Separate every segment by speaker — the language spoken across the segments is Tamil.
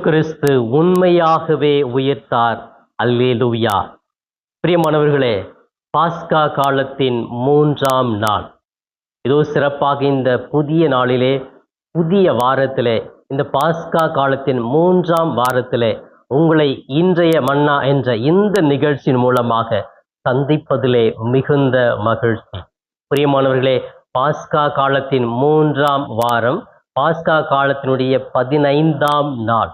Speaker 1: கிறிஸ்து உண்மையாகவே உயிர்த்தார். அல்லேலூயா. பிரியமானவர்களே பாஸ்கா காலத்தின் மூன்றாம் நாள். இதோ சிறப்பாக இந்த புதிய நாளிலே புதிய வாரத்திலே இந்த பாஸ்கா காலத்தின் மூன்றாம் வாரத்திலே உங்களை இன்றைய மன்னா என்ற இந்த நிகழ்ச்சியின் மூலமாக சந்திப்பதிலே மிகுந்த மகிழ்ச்சி. பிரியமானவர்களே பாஸ்கா காலத்தின் மூன்றாம் வாரம் பாஸ்கா காலத்தினுடைய பதினைந்தாம் நாள்.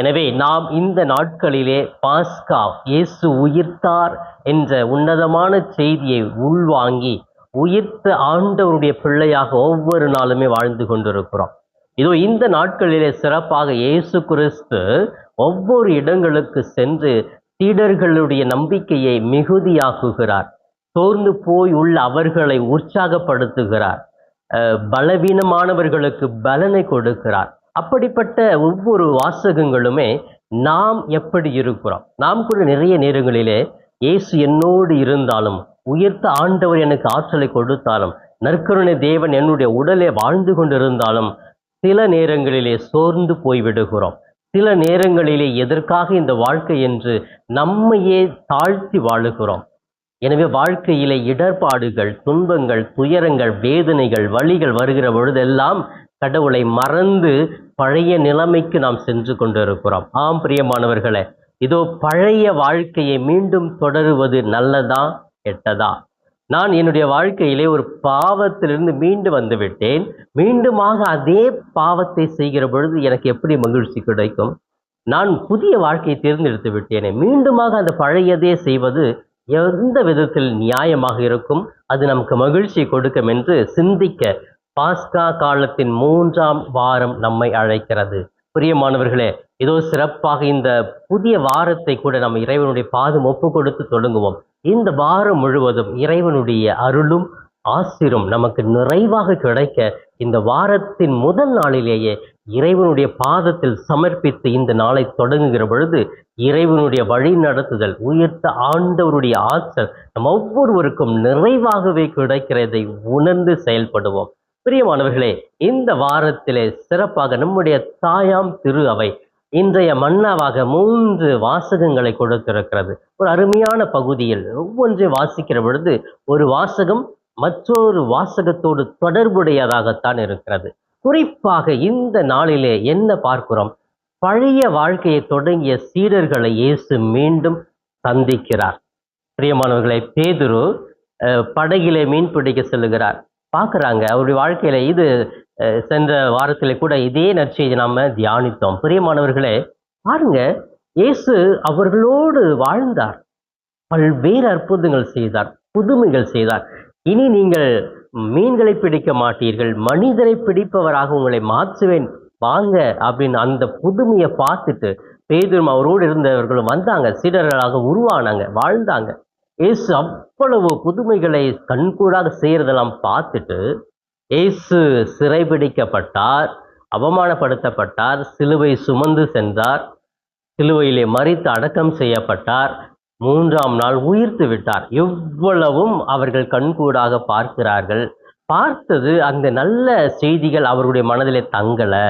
Speaker 1: எனவே நாம் இந்த நாட்களிலே பாஸ்கா இயேசு உயிர்த்தார் என்ற உன்னதமான செய்தியை உள்வாங்கி உயிர்த்த ஆண்டவருடைய பிள்ளையாக ஒவ்வொரு நாளுமே வாழ்ந்து கொண்டிருக்கிறோம். இதோ இந்த நாட்களிலே சிறப்பாக இயேசு கிறிஸ்து ஒவ்வொரு இடங்களுக்கு சென்று சீடர்களுடைய நம்பிக்கையை மிகுதியாக்குகிறார். சோர்ந்து போய் உள்ள அவர்களை உற்சாகப்படுத்துகிறார். பலவீனமானவர்களுக்கு பலனை கொடுக்கிறார். அப்படிப்பட்ட ஒவ்வொரு வாசகங்களுமே நாம் எப்படி இருக்கிறோம்? நாம் கூட நிறைய நேரங்களிலே இயேசு என்னோடு இருந்தாலும் உயர்த்த ஆண்டவர் எனக்கு ஆற்றலை கொடுத்தாலும் நற்கருணை தேவன் என்னுடைய உடலே வாழ்ந்து கொண்டிருந்தாலும் சில நேரங்களிலே சோர்ந்து போய்விடுகிறோம் சில நேரங்களிலே எதற்காக இந்த வாழ்க்கை என்று நம்மையே தாழ்த்தி வாழுகிறோம். எனவே வாழ்க்கையிலே இடர்பாடுகள் துன்பங்கள் துயரங்கள் வேதனைகள் வழிகள் வருகிற பொழுதெல்லாம் கடவுளை மறந்து பழைய நிலைமைக்கு நாம் சென்று கொண்டிருக்கிறோம். ஆம் பிரியமானவர்களே இதோ பழைய வாழ்க்கையை மீண்டும் தொடருவது நல்லதா கெட்டதா? நான் என்னுடைய வாழ்க்கையிலே ஒரு பாவத்திலிருந்து மீண்டு வந்து விட்டேன் மீண்டுமாக அதே பாவத்தை செய்கிற பொழுது எனக்கு எப்படி மகிழ்ச்சி கிடைக்கும்? நான் புதிய வாழ்க்கையை தேர்ந்தெடுத்து விட்டேனே. மீண்டுமாக அந்த பழையதே செய்வது எந்த விதத்தில் நியாயமாக இருக்கும்? அது நமக்கு மகிழ்ச்சி கொடுக்கும் என்று சிந்திக்க பாஸ்கா காலத்தின் மூன்றாம் வாரம் நம்மை அழைக்கிறது. பிரியமானவர்களே இதோ சிறப்பாக இந்த புதிய வாரத்தை கூட நம்ம இறைவனுடைய பாதம் ஒப்பு கொடுத்து தொடங்குவோம். இந்த வாரம் முழுவதும் இறைவனுடைய அருளும் ஆசிரும் நமக்கு நிறைவாக கிடைக்க இந்த வாரத்தின் முதல் நாளிலேயே இறைவனுடைய பாதத்தில் சமர்ப்பித்து இந்த நாளை தொடங்குகிற பொழுது இறைவனுடைய வழி நடத்துதல் உயர்த்த ஆண்டவருடைய ஆற்றல் நம் ஒவ்வொருவருக்கும் நிறைவாகவே கிடைக்கிறதை உணர்ந்து செயல்படுவோம். பிரியமானவர்களே இந்த வாரத்திலே சிறப்பாக நம்முடைய தாயாம் திரு அவை இன்றைய மன்னாவாக மூன்று வாசகங்களை கொடுத்திருக்கிறது. ஒரு அருமையான பகுதியில் ஒவ்வொன்றை வாசிக்கிற பொழுது ஒரு வாசகம் மற்றொரு வாசகத்தோடு தொடர்புடையதாகத்தான் இருக்கிறது. குறிப்பாக இந்த நாளிலே என்ன பார்க்கிறோம்? பழைய வாழ்க்கையை தொடங்கிய சீடர்களை இயேசு மீண்டும் சந்திக்கிறார். பிரியமானவர்களை பேதுரு அஹ், படகிலே மீன் பிடிக்க செல்லுகிறார். பார்க்குறாங்க. அவருடைய வாழ்க்கையில இது சென்ற வாரத்தில் கூட இதே நற்செய்தி நாம தியானித்தோம். பிரியமானவர்களே பாருங்க இயேசு அவர்களோடு வாழ்ந்தார். பல்வேறு அற்புதங்கள் செய்தார் புதுமைகள் செய்தார். இனி நீங்கள் மீன்களை பிடிக்க மாட்டீர்கள் மனிதரை பிடிப்பவராக உங்களை மாற்றுவேன் வாங்க அப்படின்னு அந்த புதுமையை பார்த்துட்டு பேதுரும் அவரோடு இருந்தவர்களும் வந்தாங்க. சீடர்களாக உருவானாங்க வாழ்ந்தாங்க. இயேசு அவ்வளவு புதுமைகளை கண்கூடாக செய்கிறதெல்லாம் பார்த்துட்டு இயேசு சிறைபிடிக்கப்பட்டார் அவமானப்படுத்தப்பட்டார் சிலுவை சுமந்து சென்றார் சிலுவையிலே மறித்து அடக்கம் செய்யப்பட்டார் மூன்றாம் நாள் உயிர்த்து விட்டார். இவ்வளவும் அவர்கள் கண்கூடாக பார்க்கிறார்கள். பார்த்தது அந்த நல்ல செய்திகள் அவருடைய மனதிலே தங்கலை.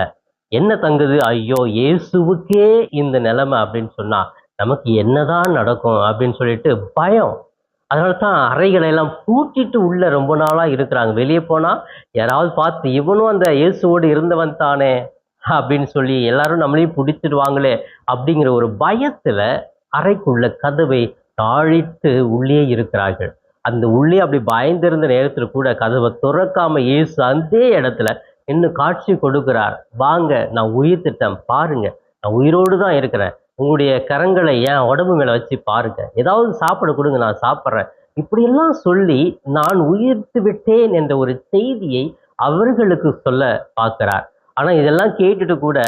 Speaker 1: என்ன தங்குது? ஐயோ இயேசுவுக்கே இந்த நிலைமை அப்படின்னு சொன்னா நமக்கு என்னதான் நடக்கும் அப்படின்னு சொல்லிட்டு பயம். அதனால தான் அறைகளை எல்லாம் பூட்டிட்டு உள்ள ரொம்ப நாளா இருக்கிறாங்க. வெளியே போனா யாராவது பார்த்து இவனும் அந்த இயேசுவோடு இருந்தவன் தானே அப்படின்னு சொல்லி எல்லாரும் நம்மளையும் பிடிச்சிடுவாங்களே அப்படிங்கிற ஒரு பயத்துல அறைக்குள்ள கதவை தாழித்து உள்ளே இருக்கிறார்கள். அந்த உள்ளே அப்படி பயந்திருந்த நேரத்தில் கூட கதவை துறக்காம இயேசு அந்த இடத்துல இன்னும் காட்சி கொடுக்கிறார். வாங்க நான் உயிர்த்திட்டேன் பாருங்க நான் உயிரோடு தான் இருக்கிறேன். உங்களுடைய கரங்களை என் உடம்பு மேல வச்சு பாருங்க. ஏதாவது சாப்பிட கொடுங்க நான் சாப்பிட்றேன். இப்படியெல்லாம் சொல்லி நான் உயிர்த்து விட்டேன் என்ற ஒரு செய்தியை அவர்களுக்கு சொல்ல பார்க்கிறார். ஆனா இதெல்லாம் கேட்டுட்டு கூட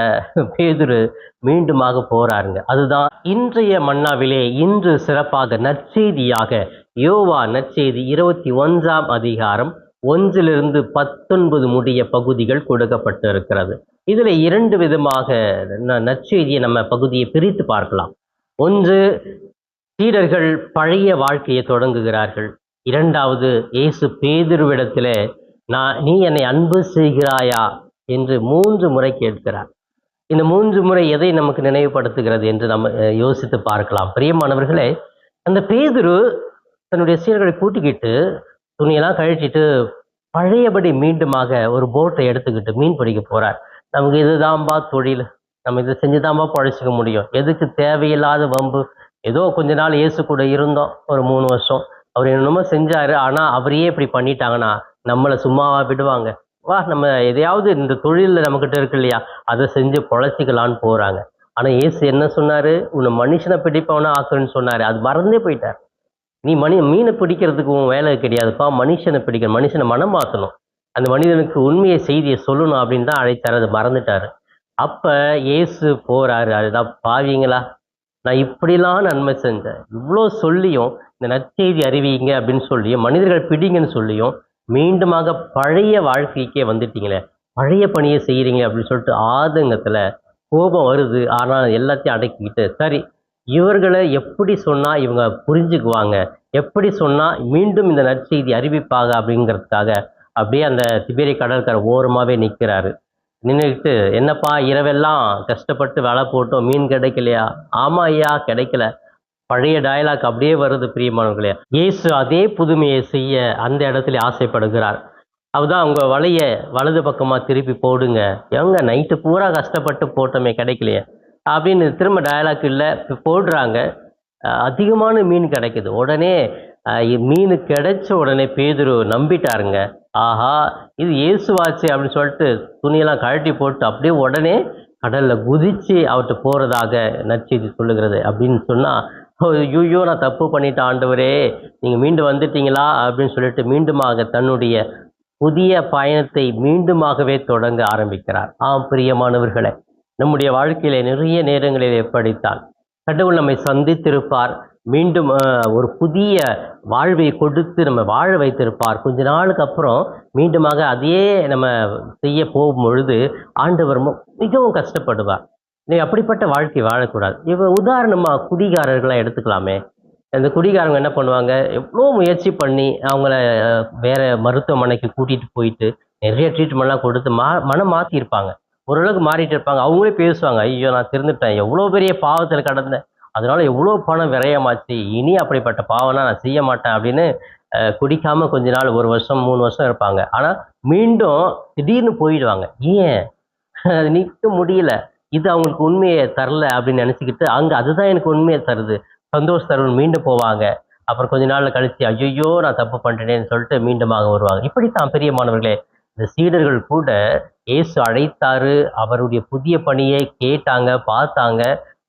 Speaker 1: பேதுரு மீண்டுமாக போறாருங்க. அதுதான் இன்றைய மன்னாவிலே இன்று சிறப்பாக நற்செய்தியாக யோவா நற்செய்தி இருபத்தி ஒன்றாம் அதிகாரம் ஒன்றிலிருந்து பத்தொன்பது முடிய பகுதிகள் கொடுக்கப்பட்டிருக்கிறது. இதில் இரண்டு விதமாக ந- நற்செய்தியை நம்ம பகுதியை பிரித்து பார்க்கலாம். ஒன்று சீடர்கள் பழைய வாழ்க்கையை தொடங்குகிறார்கள். இரண்டாவது இயேசு பேதுருவிடத்தில் நான் நீ என்னை அன்பு செய்கிறாயா? என்று மூன்று முறை கேட்கிறார். இந்த மூன்று முறை எதை நமக்கு நினைவுபடுத்துகிறது என்று நம்ம யோசித்து பார்க்கலாம். பிரியமானவர்களே அந்த பேதுரு தன்னுடைய சீடர்களை கூட்டிக்கிட்டு துணியெல்லாம் கழிச்சிட்டு பழையபடி மீண்டுமாக ஒரு போட்டை எடுத்துக்கிட்டு மீன் பிடிக்க போறார். நமக்கு இதுதான்பா தொழில். நம்ம இதை செஞ்சுதான்பா பழச்சிக்க முடியும். எதுக்கு தேவையில்லாத வம்பு? ஏதோ கொஞ்ச நாள் இயேசு கூட இருந்தோம் ஒரு மூணு வருஷம். அவர் என்னமோ செஞ்சாரு ஆனால் அவரையே இப்படி பண்ணிட்டாங்கன்னா நம்மளை சும்மாவா விடுவாங்க? வா நம்ம எதையாவது இந்த தொழிலில் நம்மக்கிட்ட இருக்கு இல்லையா அதை செஞ்சு பொழைச்சிக்கலான்னு போகிறாங்க ஆனால் இயேசு என்ன சொன்னாரு? உன்னை மனுஷனை பிடிப்பவனா ஆக்குறேன்னு சொன்னாரு. அது மறந்தே போயிட்டார். நீ மணி மீனை பிடிக்கிறதுக்கு உன் வேலை கிடையாதுப்பா. மனுஷனை பிடிக்க மனுஷனை மனம் மாற்றணும் அந்த மனிதனுக்கு உண்மையை செய்தியை சொல்லணும் அப்படின்னு தான் அழைத்தார். அதை மறந்துட்டாரு. அப்ப இயேசு போறாரு. அதுதான் பாவீங்களா? நான் இப்படிலாம் நன்மை செஞ்சேன். இவ்வளோ சொல்லியும் இந்த நற்செய்தி அறிவிங்க அப்படின்னு சொல்லியும் மனிதர்கள் பிடிங்கன்னு சொல்லியும் மீண்டுமாக பழைய வாழ்க்கைக்கே வந்துட்டீங்களே. பழைய பணியை செய்கிறீங்க அப்படின்னு சொல்லிட்டு ஆதங்கத்தில் கோபம் வருது. ஆனால் எல்லாத்தையும் அடக்கிக்கிட்டு சரி இவர்களை எப்படி சொன்னால் இவங்க புரிஞ்சுக்குவாங்க? எப்படி சொன்னால் மீண்டும் இந்த நற்செய்தி அறிவிப்பாங்க அப்படிங்கிறதுக்காக அப்படியே அந்த திபேரி கடற்கரை ஓரமாகவே நிற்கிறாரு நின்றுக்கிட்டு என்னப்பா இரவெல்லாம் கஷ்டப்பட்டு வேலை போட்டோம் மீன் கிடைக்கலையா? ஆமாம் ஐயா கிடைக்கல. பழைய டயலாக் அப்படியே வருது பிரியமானவர்களே. இயேசு அதே புதுமையை செய்ய அந்த இடத்துல ஆசைப்படுகிறார். அதுதான் அவங்க வலைய வலது பக்கமா திருப்பி போடுங்க. எங்க நைட்டு பூரா கஷ்டப்பட்டு போட்டோமே கிடைக்கலையே. அப்படின்னு திரும்ப டயலாக் இல்லை போடுறாங்க. அதிகமான மீன் கிடைக்குது. உடனே மீன் கிடைச்ச உடனே பேதுரு நம்பிட்டாருங்க. ஆஹா இது இயேசுவாச்சு அப்படின்னு சொல்லிட்டு துணியெல்லாம் கழட்டி போட்டு அப்படியே உடனே கடலில் குதிச்சு அவர்கிட்ட போகிறதாக நற்செய்தி சொல்லுகிறது அப்படின்னு சொன்னால் ஐயோ நான் தப்பு பண்ணிட்டேன் ஆண்டவரே. நீங்கள் மீண்டும் வந்துட்டீங்களா? அப்படின்னு சொல்லிட்டு மீண்டுமாக தன்னுடைய புதிய பயணத்தை மீண்டுமாகவே தொடங்க ஆரம்பிக்கிறார். ஆம் பிரியமானவர்களே நம்முடைய வாழ்க்கையிலே நிறைய நேரங்களில் எப்படித்தான் கடவுள் நம்மை சந்தித்திருப்பார். மீண்டும் ஒரு புதிய வாழ்வை கொடுத்து நம்ம வாழ வைத்திருப்பார். கொஞ்ச நாளுக்கு அப்புறம் மீண்டுமாக அதையே நம்ம செய்ய போகும் பொழுது ஆண்டவர் மிகவும் கஷ்டப்படுவார். நீ அப்படிப்பட்ட வாழ்க்கை வாழக்கூடாது. இவ உதாரணமாக குடிகாரர்களாக எடுத்துக்கலாமே. அந்த குடிகாரங்க என்ன பண்ணுவாங்க? எவ்வளோ முயற்சி பண்ணி அவங்கள வேற மருத்துவமனைக்கு கூட்டிகிட்டு போயிட்டு நிறைய ட்ரீட்மெண்ட்லாம் கொடுத்து மா மனம் மாற்றிருப்பாங்க ஓரளவுக்கு மாறிட்டு இருப்பாங்க. அவங்களே பேசுவாங்க ஐயோ நான் திருந்துட்டேன். எவ்வளோ பெரிய பாவத்தில் கடந்தேன். அதனால எவ்வளோ பணம் விரயமாச்சு. இனி அப்படிப்பட்ட பாவம்னா நான் செய்ய மாட்டேன் அப்படின்னு குடிக்காமல் குடிக்காம கொஞ்ச நாள் ஒரு வருஷம் மூணு வருஷம் இருப்பாங்க. ஆனால் மீண்டும் திடீர்னு போயிடுவாங்க. ஏன்? அது நிற்க முடியல. இது அவங்களுக்கு உண்மையை தரல அப்படின்னு நினச்சிக்கிட்டு அங்கே அதுதான் எனக்கு உண்மையை தருது. சந்தோஷ் தருண் மீண்டும் போவாங்க. அப்புறம் கொஞ்ச நாள் கழிச்சு ஐயோ நான் தப்பு பண்ணிட்டேன்னு சொல்லிட்டு மீண்டுமாக வருவாங்க. இப்படித்தான் பெரியமானவர்களே இந்த சீடர்கள் கூட இயேசு அழைத்தாரு. அவருடைய புதிய பணியை கேட்டாங்க பார்த்தாங்க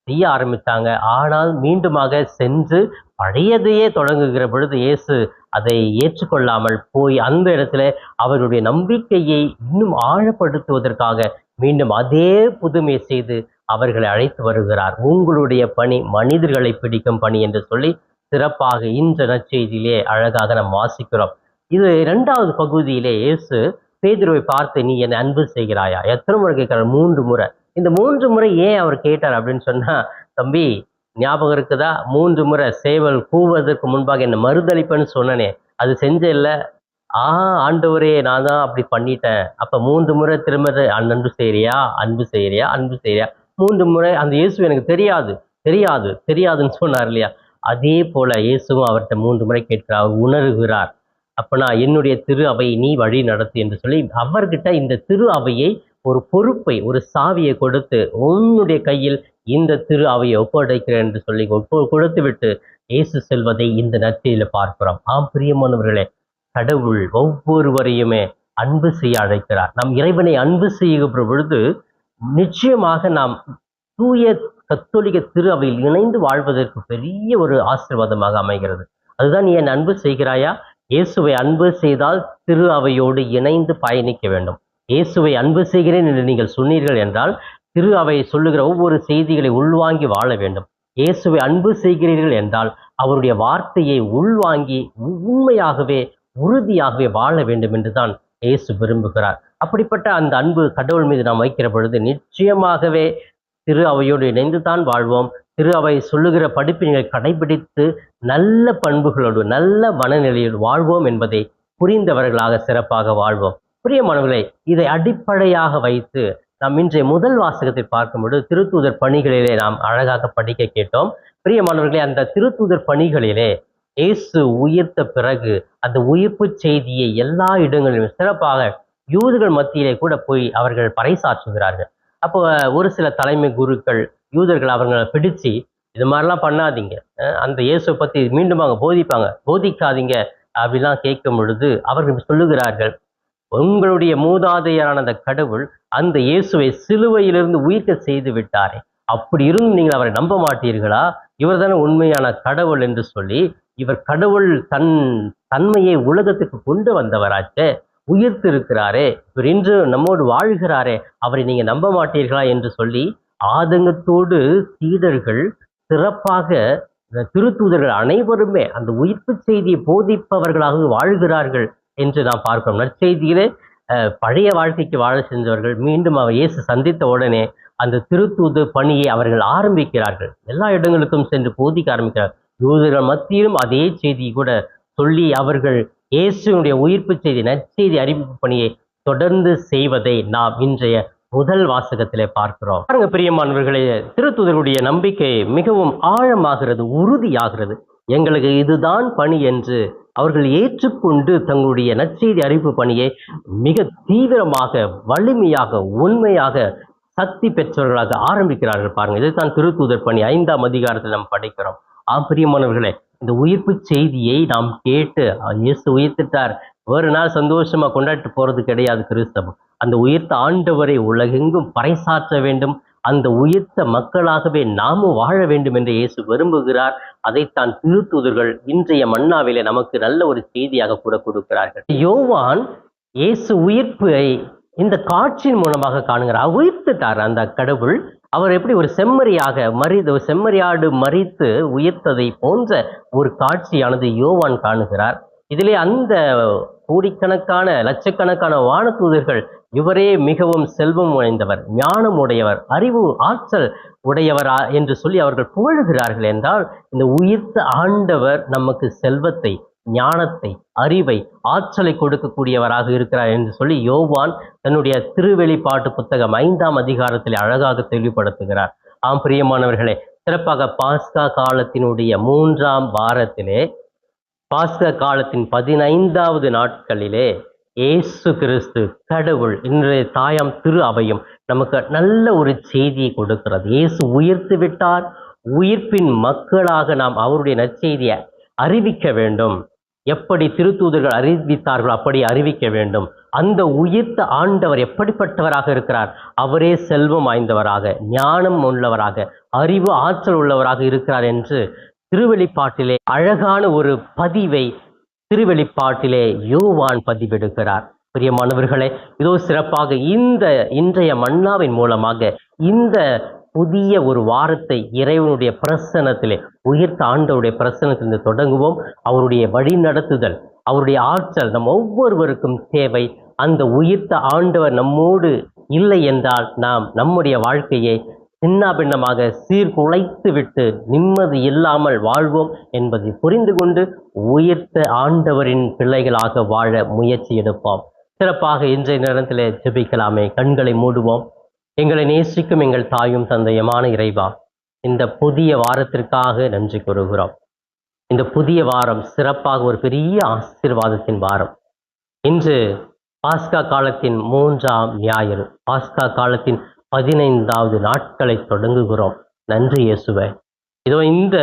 Speaker 1: செய்ய ஆரம்பித்தாங்க. ஆனால் மீண்டுமாக சென்று பழையதையே தொடங்குகிற பொழுது இயேசு அதை ஏற்றுக்கொள்ளாமல் போய் அந்த இடத்துல அவருடைய நம்பிக்கையை இன்னும் ஆழப்படுத்துவதற்காக மீண்டும் அதே புதுமை செய்து அவர்களை அழைத்து வருகிறார். உங்களுடைய பணி மனிதர்களை பிடிக்கும் பணி என்று சொல்லி சிறப்பாக இந்த நற்செய்தியிலே அழகாக நாம் வாசிக்கிறோம். இது இரண்டாவது பகுதியிலே இயேசு பேதுருவை பார்த்து நீ என்னை அன்பு செய்கிறாயா? எத்தனை முறை கேட்கிறார்? மூன்று முறை. இந்த மூன்று முறை ஏன் அவர் கேட்டார் அப்படின்னு சொன்னா தம்பி ஞாபகம் இருக்குதா? மூன்று முறை சேவல் கூவதற்கு முன்பாக என்னை மறுதளிப்பேன்னு சொன்னனே. அது செஞ்ச இல்லை ஆ ஆண்டவரே நான் தான் அப்படி பண்ணிட்டேன். அப்போ மூன்று முறை திரும்ப அன்பு செய்கிறியா அன்பு செய்கிறியா அன்பு செய்கிறியா மூன்று முறை அந்த இயேசு எனக்கு தெரியாது. தெரியாது. தெரியாதுன்னு சொன்னார் இல்லையா? அதே போல இயேசுவும் அவர்கிட்ட மூன்று முறை கேட்கிறார். அவர் உணர்கிறார். அப்பனா என்னுடைய திரு அவையை நீ வழி நடத்து என்று சொல்லி அவர்கிட்ட இந்த திரு அவையை ஒரு பொறுப்பை ஒரு சாவியை கொடுத்து உன்னுடைய கையில் இந்த திரு அவையை ஒப்படைக்கிறேன் என்று சொல்லி ஒப்பு கொடுத்து விட்டு இயேசு செல்வதை இந்த நற்செய்தியில பார்க்கிறோம். ஆம் பிரியமானவர்களே கடவுள் ஒவ்வொருவரையுமே அன்பு செய்ய அழைக்கிறார். நம் இறைவனை அன்பு செய்கிற பொழுது நிச்சயமாக நாம் தூய கத்தோலிக்க திரு அவையில் இணைந்து வாழ்வதற்கு பெரிய ஒரு ஆசீர்வாதமாக அமைகிறது. அதுதான் நீ என் அன்பு செய்கிறாயா? இயேசுவை அன்பு செய்தால் திரு அவையோடு இணைந்து பயணிக்க வேண்டும். இயேசுவை அன்பு செய்கிறேன் என்று நீங்கள் சொன்னீர்கள் என்றால் திரு அவை சொல்லுகிற ஒவ்வொரு செய்திகளை உள்வாங்கி வாழ வேண்டும். இயேசுவை அன்பு செய்கிறீர்கள் என்றால் அவருடைய வார்த்தையை உள்வாங்கி உண்மையாகவே உறுதியாகவே வாழ வேண்டும் என்றுதான் இயேசு விரும்புகிறார். அப்படிப்பட்ட அந்த அன்பு கடவுள் மீது நாம் வைக்கிற பொழுது நிச்சயமாகவே திரு அவையோடு இணைந்து தான் வாழ்வோம். திரு அவை சொல்லுகிற படிப்பை நீங்கள் கடைபிடித்து நல்ல பண்புகளோடு நல்ல மனநிலையில் வாழ்வோம் என்பதை புரிந்தவர்களாக சிறப்பாக வாழ்வோம். பிரியமானவர்களே இதை அடிப்படையாக வைத்து நாம் இன்றைய முதல் வாசகத்தை பார்க்கும்போது திருத்தூதர் பணிகளிலே நாம் அழகாக படிக்க கேட்டோம். பிரியமானவர்களே அந்த திருத்தூதர் பணிகளிலே இயேசு உயிர்த்த பிறகு அந்த உயிர்ப்பு செய்தியை எல்லா இடங்களிலும் சிறப்பாக யூதர்கள் மத்தியிலே கூட போய் அவர்கள் பறைசாற்றுகிறார்கள். அப்போ ஒரு சில தலைமை குருக்கள் யூதர்கள் அவர்களை பிடிச்சு இது மாதிரிலாம் பண்ணாதீங்க. அந்த இயேசுவை பற்றி மீண்டும் அவங்க போதிப்பாங்க. போதிக்காதீங்க அப்படிலாம் கேட்கும் பொழுது அவர்கள் சொல்லுகிறார்கள் உங்களுடைய மூதாதையரான அந்த கடவுள் அந்த இயேசுவை சிலுவையிலிருந்து உயிர்க்க செய்து விட்டாரே. அப்படி இருந்து நீங்கள் அவரை நம்ப மாட்டீர்களா? இவர்தானே உண்மையான கடவுள் என்று சொல்லி இவர் கடவுள் தன் தன்மையை உலகத்துக்கு கொண்டு வந்தவராச்சே. உயிர்த்து இருக்கிறாரே இவர் இன்று நம்மோடு வாழ்கிறாரே. அவரை நீங்கள் நம்ப மாட்டீர்களா? என்று சொல்லி ஆதங்கத்தோடு சீடர்கள் சிறப்பாக திருத்தூதர்கள் அனைவருமே அந்த உயிர்ப்பு செய்தியை போதிப்பவர்களாக வாழ்கிறார்கள் என்று நாம் பார்க்கிறோம். நற்செய்தியிலே பழைய வாழ்க்கைக்கு வாழ சென்றவர்கள் மீண்டும் அவர் இயேசு சந்தித்த உடனே அந்த திருத்தூது பணியை அவர்கள் ஆரம்பிக்கிறார்கள். எல்லா இடங்களுக்கும் சென்று போதிக்க ஆரம்பிக்கிறார். யூதர்கள் மத்தியிலும் அதே செய்தியை கூட சொல்லி அவர்கள் இயேசுனுடைய உயிர்ப்பு செய்தி நற்செய்தி அறிவிப்பு பணியை தொடர்ந்து செய்வதை நாம் இன்றைய முதல் வாசகத்திலே பார்க்கிறோம். பாருங்க பிரியமானவர்களே திருத்துதருடைய நம்பிக்கை மிகவும் ஆழமாகிறது உறுதியாகிறது. எங்களுக்கு இதுதான் பணி என்று அவர்கள் ஏற்றுக்கொண்டு தங்களுடைய நற்செய்தி அறிவிப்பு பணியை மிக தீவிரமாக வலிமையாக உண்மையாக சக்தி பெற்றவர்களாக ஆரம்பிக்கிறார்கள் பாருங்க. இதுதான் திருத்தூதர் பணி ஐந்தாம் அதிகாரத்தில் நாம் படிக்கிறோம். ஆம் பிரியமானவர்களே இந்த உயிர்ப்பு செய்தியை நாம் கேட்டு இயேசு உயிர்த்திட்டார் ஒரு நாள் சந்தோஷமா கொண்டாடிட்டு போறது கிடையாது கிறிஸ்தவம். அந்த உயிர்த்த ஆண்டவரை உலகெங்கும் பறைசாற்ற வேண்டும். அந்த உயிர்த்த மக்களாகவே நாமும் வாழ வேண்டும் என்று இயேசு விரும்புகிறார். அதைத்தான் திருத்துதர்கள் இன்றைய மன்னாவிலே நமக்கு நல்ல ஒரு செய்தியாக கூட கொடுக்கிறார்கள். யோவான் இயேசு உயிர்ப்பை இந்த காட்சியின் மூலமாக காணுகிறார். உயிர்த்துட்டார். அந்த கடவுள் அவர் எப்படி ஒரு செம்மறியாக மறித ஒரு செம்மறியாடு மறித்து உயிர்த்ததை போன்ற ஒரு காட்சியானது யோவான் காணுகிறார். இதிலே அந்த கோடிக்கணக்கான லட்சக்கணக்கான வானதூதர்கள் இவரே மிகவும் செல்வம் வாய்ந்தவர் ஞானம் உடையவர் அறிவு ஆற்றல் உடையவரா என்று சொல்லி அவர்கள் புகழுகிறார்கள் என்றால் இந்த உயிர்த்த ஆண்டவர் நமக்கு செல்வத்தை ஞானத்தை அறிவை ஆற்றலை கொடுக்கக்கூடியவராக இருக்கிறார் என்று சொல்லி யோவான் தன்னுடைய திருவெளிப்பாட்டு புத்தகம் ஐந்தாம் அதிகாரத்தில் அழகாக தெளிவுபடுத்துகிறார். ஆம் பிரியமானவர்களே சிறப்பாக பாஸ்கா காலத்தினுடைய மூன்றாம் வாரத்திலே பாஸ்க காலத்தின் பதினைந்தாவது நாட்களிலே இயேசு கிறிஸ்து கடவுள் இன்றைய தாயாம் திரு அவையும் நமக்கு நல்ல ஒரு செய்தியை கொடுக்கிறது. இயேசு உயிர்த்து விட்டார். உயிர்ப்பின் மக்களாக நாம் அவருடைய நற்செய்தியை அறிவிக்க வேண்டும். எப்படி திருத்தூதர்கள் அறிவித்தார்கள் அப்படி அறிவிக்க வேண்டும். அந்த உயிர்த்த ஆண்டவர் எப்படிப்பட்டவராக இருக்கிறார்? அவரே செல்வம் வாய்ந்தவராக ஞானம் உள்ளவராக அறிவு ஆற்றல் உள்ளவராக இருக்கிறார் என்று திருவெளிப்பாட்டிலே அழகான ஒரு பதிவை திருவெளிப்பாட்டிலே யோவான் பதிவெடுக்கிறார் பிரியமானவர்களே இதோ சிறப்பாக இந்த இன்றைய மன்னாவின் மூலமாக இந்த புதிய ஒரு வாரத்தை இறைவனுடைய பிரசனத்திலே உயிர்த்த ஆண்டவருடைய பிரசனத்திலிருந்து தொடங்குவோம். அவருடைய வழிநடத்துதல் அவருடைய ஆற்றல் நம் ஒவ்வொருவருக்கும் தேவை. அந்த உயிர்த்த ஆண்டவர் நம்மோடு இல்லை என்றால் நாம் நம்முடைய வாழ்க்கையை சின்னாபின்னமாக சீர்குலைத்து விட்டு நிம்மதி இல்லாமல் வாழ்வோம் என்பதை புரிந்து கொண்டு உயிர்த்த ஆண்டவரின் பிள்ளைகளாக வாழ முயற்சி எடுப்போம். சிறப்பாக இன்றைய நேரத்திலே ஜெபிக்கலாமே. கண்களை மூடுவோம். எங்களை நேசிக்கும் எங்கள் தாயும் தந்தையமான இறைவா இந்த புதிய வாரத்திற்காக நன்றி கூறுகிறோம். இந்த புதிய வாரம் சிறப்பாக ஒரு பெரிய ஆசீர்வாதத்தின் வாரம். இன்று பாஸ்கா காலத்தின் மூன்றாம் ஞாயிறு. பாஸ்கா காலத்தின் பதினைந்தாவது நாட்களை தொடங்குகிறோம். நன்றி இயேசுவே. இதோ இந்த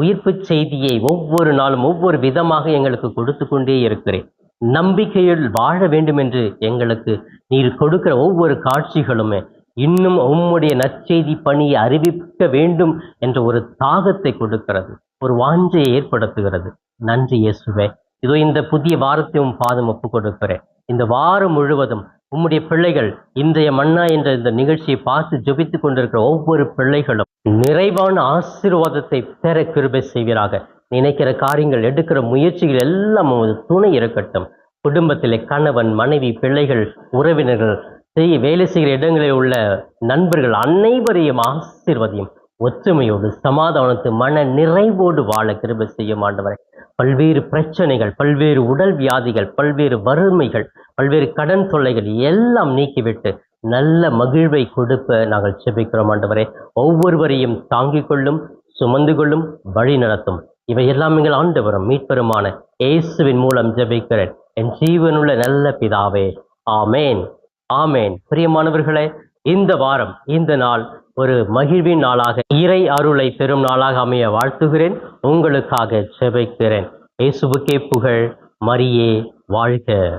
Speaker 1: உயிர்ப்பு செய்தியை ஒவ்வொரு நாளும் ஒவ்வொரு விதமாக எங்களுக்கு கொடுத்து கொண்டே இருக்கிறேன். நம்பிக்கையில் வாழ வேண்டும் என்று எங்களுக்கு நீர் கொடுக்கிற ஒவ்வொரு காட்சிகளுமே இன்னும் உம்முடைய நற்செய்தி பணியை அறிவிக்க வேண்டும் என்ற ஒரு தாகத்தை கொடுக்கிறது. ஒரு வாஞ்சையை ஏற்படுத்துகிறது. நன்றி இயேசுவே. இதோ இந்த புதிய வாரத்தை உம் பாதம் ஒப்பு கொடுக்கிறேன். இந்த வாரம் முழுவதும் உம்முடைய பிள்ளைகள் இன்றைய மன்னா என்ற இந்த நிகழ்ச்சியை பார்த்து ஜெபித்துக் கொண்டிருக்கிற ஒவ்வொரு பிள்ளைகளும் நிறைவான ஆசீர்வாதத்தை பெற கிருபை செய்வீராக. நினைக்கிற காரியங்கள் எடுக்கிற முயற்சிகள் எல்லாம் உமது துணை இருக்கட்டும். குடும்பத்திலே கணவன் மனைவி பிள்ளைகள் உறவினர்கள் செய்ய வேலை செய்கிற இடங்களில் உள்ள நண்பர்கள் அனைவரையும் ஆசீர்வதியும்.
Speaker 2: ஒற்றுமையோடு சமாதானத்து மன நிறைவோடு வாழ கிருபை செய்யும் ஆண்டவரை. பல்வேறு பிரச்சனைகள் பல்வேறு உடல் வியாதிகள் பல்வேறு வறுமைகள் பல்வேறு கடன் தொல்லைகள் எல்லாம் நீக்கிவிட்டு நல்ல மகிழ்வை கொடுப்ப நாங்கள் செபிக்கிறோம் ஆண்டவரே. ஒவ்வொருவரையும் தாங்கிக் கொள்ளும் சுமந்து கொள்ளும் வழி நடத்தும். இவையெல்லாம் எங்கள் ஆண்டவரும் மீட்பெருமான இயேசுவின் மூலம் ஜெபிக்கிறேன். என் ஜீவனுள்ள நல்ல பிதாவே. ஆமேன். ஆமேன். பிரியமானவர்களே இந்த வாரம் இந்த நாள் ஒரு மகிழ்வின் நாளாக இறை அருளை பெறும் நாளாக அமைய வாழ்த்துகிறேன். உங்களுக்காக ஜெபிக்கிறேன். இயேசுவுக்கே புகழ் மரியே வாழ்க.